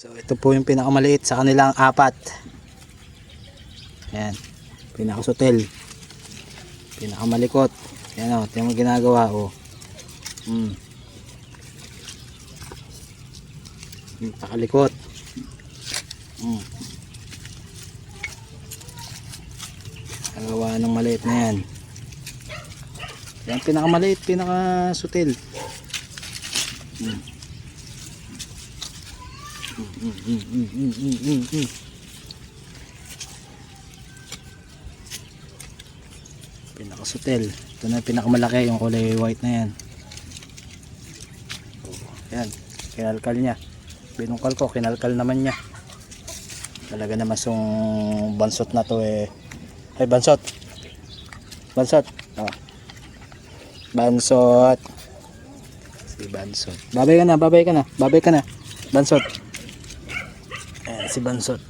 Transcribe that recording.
So ito po yung pinakamaliit sa kanilang apat. Ayan. Pinakasutil. Pinakamalikot. Ayan o. Ito yung ginagawa o. Hmm. Pinakalikot. Hmm. Nagawa ng maliit na yan. Yan pinakamaliit, pinakasutil. Hmm. Pinakasutil. Ito na pinakamalaki, yung kulay white na yan. Yan, kinalkal niya. Binungkal ko, kinalkal naman niya. Talaga naman yung bansot na to eh. Ay, bansot. Bansot. Oh. Bansot. Si Bansot. Babay ka na, babay ka na, babay ka na. Bansot. Ayan, si Bansot.